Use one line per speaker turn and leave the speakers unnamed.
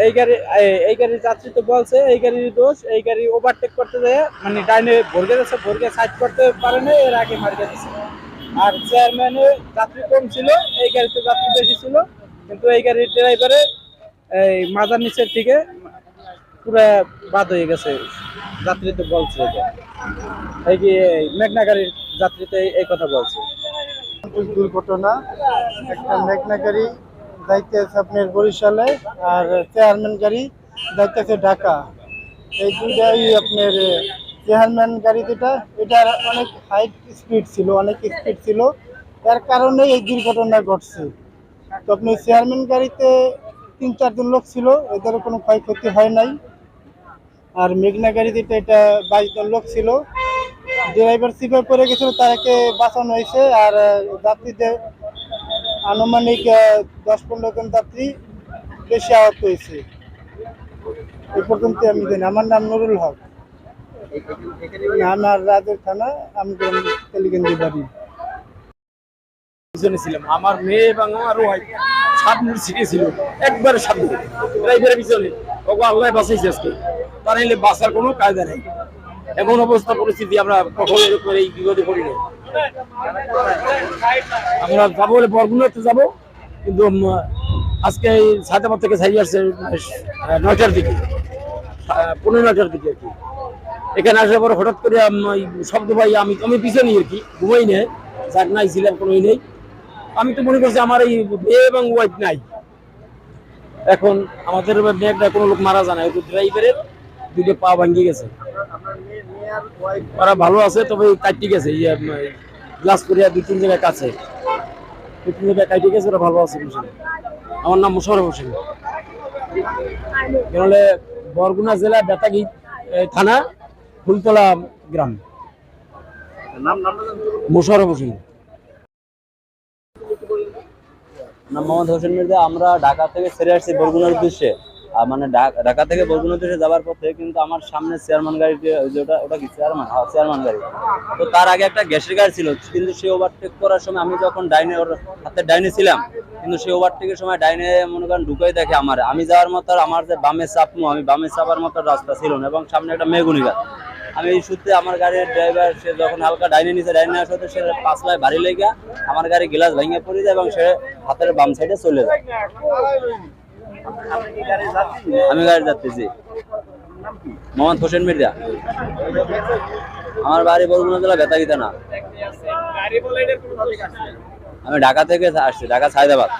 এই গাড়ি, এই- গাড়ির যাত্রী তো বলছে, এই গাড়ির দোষ, এই গাড়ি ওভারটেক করতে যায় মানে ডাইনে ভরকে যাচ্ছে ভরকে সাইড করতে পারে না এর আগে মার্কে দিচ্ছে আর চেয়ারম্যানে যাত্রী কম ছিল, এই গাড়িতে যাত্রী বেশি ছিল, কিন্তু এই গাড়ির ড্রাইভারে এই মাজার নিচের থেকে পুরা বাদ হয়ে গেছে, যাত্রী তো বলছে। এই কি মেঘনা গাড়ির যাত্রীতে এই কথা বলছে
দুর্ঘটনা, একটা মেঘনা গাড়ি যাইতে আছে আপনার বরিশালে আর চেয়ারম্যান গাড়ি যাইতে আছে ঢাকা। এই দুটাই আপনার চেয়ারম্যান গাড়ি যেটা এটার অনেক হাই স্পিড ছিল, অনেক স্পিড ছিল। তার কারণে এই দুর্ঘটনা ঘটছে। তো আপনি চেয়ারম্যান গাড়িতে তিন চারজন লোক ছিল, এদের কোনো ক্ষয়ক্ষতি হয় নাই। আর মেঘনা গাড়ি যেটা এটা বাইশ জন লোক ছিল। ড্রাইভার সিপে পড়ে গেছিল, তাকে বাঁচানো হয়েছে। আর যাত্রীদের আনুমানিক দশ পনেরো জন যাত্রী বেশি আহত হয়েছে। এই পর্যন্ত আমি জানি আমার নাম নুরুল হক। আমার রাজের থানা আমগ্রাম তেলিগঞ্জি বাড়ি।
ছিলাম। আমার মেয়ে এবং আমার ওয়াইফ সামনের সিটে ছিল। একবারে সামনে। ড্রাইভারের পিছনে। ওকে আল্লাহ বাঁচাইছে আজকে। তার বাঁচার কোনো কায়দা নেই। এমন অবস্থা পরিস্থিতি আমরা কখনো এরকম এই বিপদে পড়ি আমরা যাব বলে বরগুনাতে যাব, কিন্তু আজকে এই সায়দাবাদ থেকে ছাই আসছে নয়টার দিকে। পনেরো নয়টার দিকে আর কি। এখানে আসার পরে হঠাৎ করে শব্দ পাই, আমি আমি পিছনে আর কি, ঘুমাই নেই যার নাই, ছিলাম কোনো নেই। আমি তো মনে করছি আমার এই মেয়ে এবং ওয়াইফ নাই। এখন আমাদের মেয়েটা কোনো লোক মারা যায় না ড্রাইভারের দুটো পা ভাঙ্গি গেছে। ওরা ভালো আছে তবে কাটি গেছে গ্লাস করিয়া দুই তিন জায়গায় কাছে। দুই তিন জায়গায় কাটি গেছে ওরা ভালো আছে আমার নাম মোশারফ হোসেন। হলে বরগুনা জেলা বেতাগি থানা ফুলতলা গ্রাম। মোশারফ হোসেন।
নাম মোহাম্মদ হোসেন মির্জা আমরা ঢাকা থেকে ছেড়ে আসছি বরগুনার উদ্দেশ্যে। মানে ঢাকা থেকে উদ্দেশ্যে যাওয়ার পথে কিন্তু আমার সামনে চেয়ারম্যান গাড়িটি ওই যে ওটা ওটা কি চেয়ারম্যান? হ্যাঁ চেয়ারম্যান গাড়ি। তো তার আগে একটা গ্যাসের গাড়ি ছিল, কিন্তু সে ওভারটেক করার সময় আমি যখন ডাইনে ওর হাতে ডাইনে ছিলাম, কিন্তু সে ওভারটেকের সময় ডাইনে মনে করেন ঢুকাই দেখে আমার। আমি যাওয়ার মতো আমার যে বামে চাপমু, আমি বামে চাপার মতো রাস্তা ছিল না, এবং সামনে একটা মেগুনি গাছ আমি এই সূত্রে আমার গাড়ির ড্রাইভার সে যখন হালকা ডাইনে নিচে ডাইনে আসাতে সে পাঁচলায় ভারী লেগে আমার গাড়ি গ্লাস ভেঙে পড়ে যায় এবং সে হাতের বাম সাইডে চলে যায়। আমি গাড়ি যাচ্ছি মোহাম্মদ হোসেন মির্জা। আমার বাড়ি বরগুনা জেলা বেতাগিতা না। আমি ঢাকা থেকে আসছি, ঢাকা সায়দাবাদ।